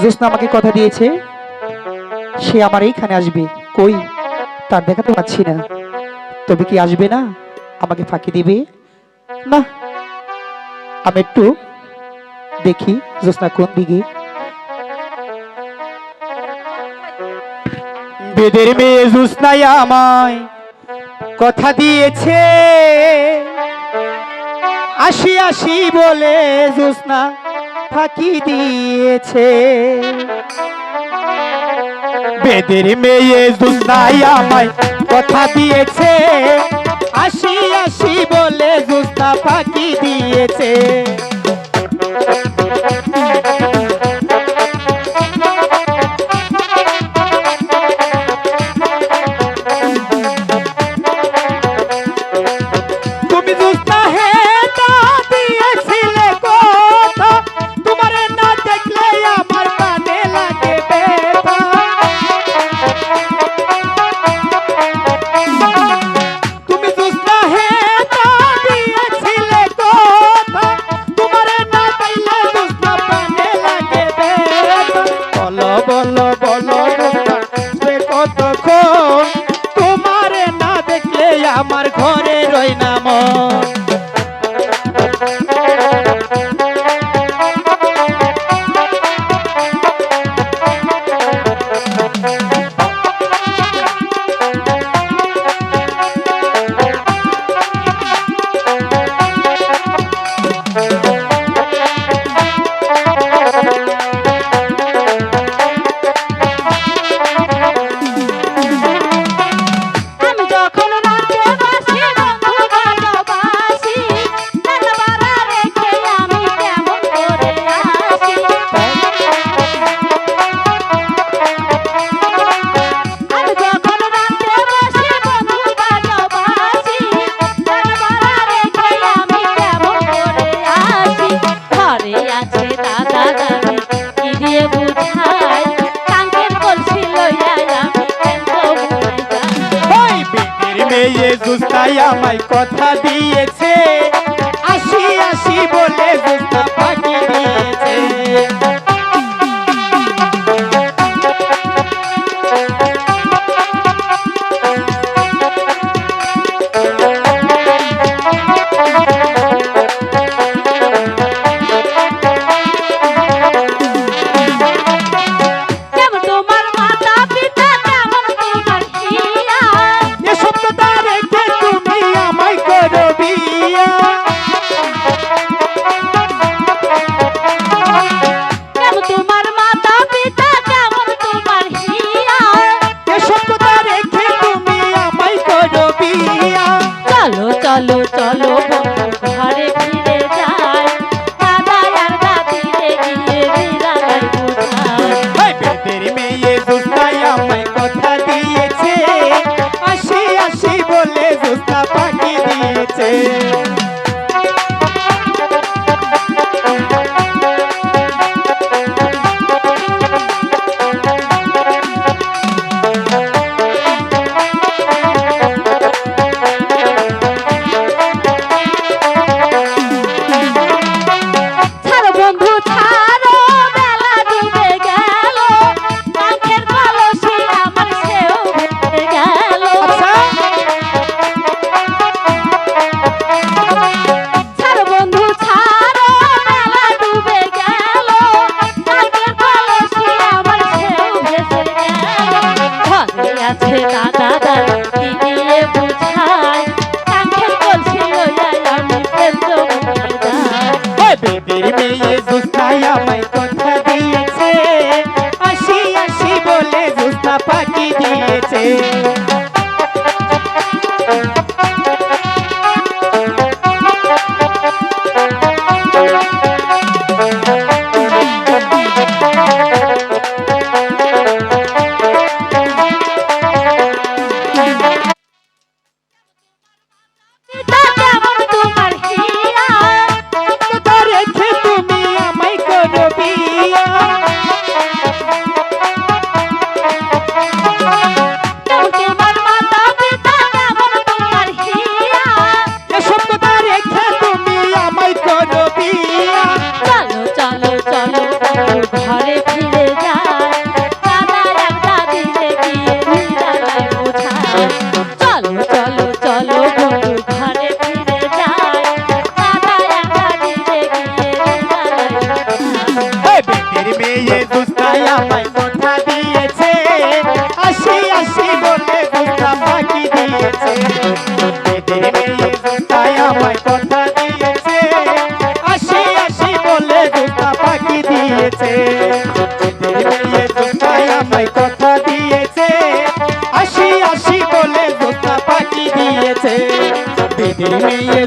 জ্যোৎস্না আমাকে কথা দিয়েছে, সে আমার এইখানে আসবে। কই? তার দেখা তো পাচ্ছি না। তবে কি আসবে না? আমাকে ফাঁকি দিবে? না। আমি একটু দেখি জ্যোৎস্না কোন দিকে। বেদের মেয়ে জ্যোৎস্নাই আমায় কথা দিয়েছে। আসি আসি বলে জ্যোৎস্না। ফাঁকি দিয়েছে। বেদের মেয়ে জ্যোৎস্নাই আমায় কথা দিয়েছে। আসি আসি বলে জুস্তা ফাঁকি দিয়েছে। বলো জুস্তাই আমায় কথা দিয়েছে। আসি আসি বলে আলো Ele me দিয়েছে। আমায় কথা দিয়েছে। আসি আসি বলে জুতা পাখি দিয়েছে। দিদি মেয়ে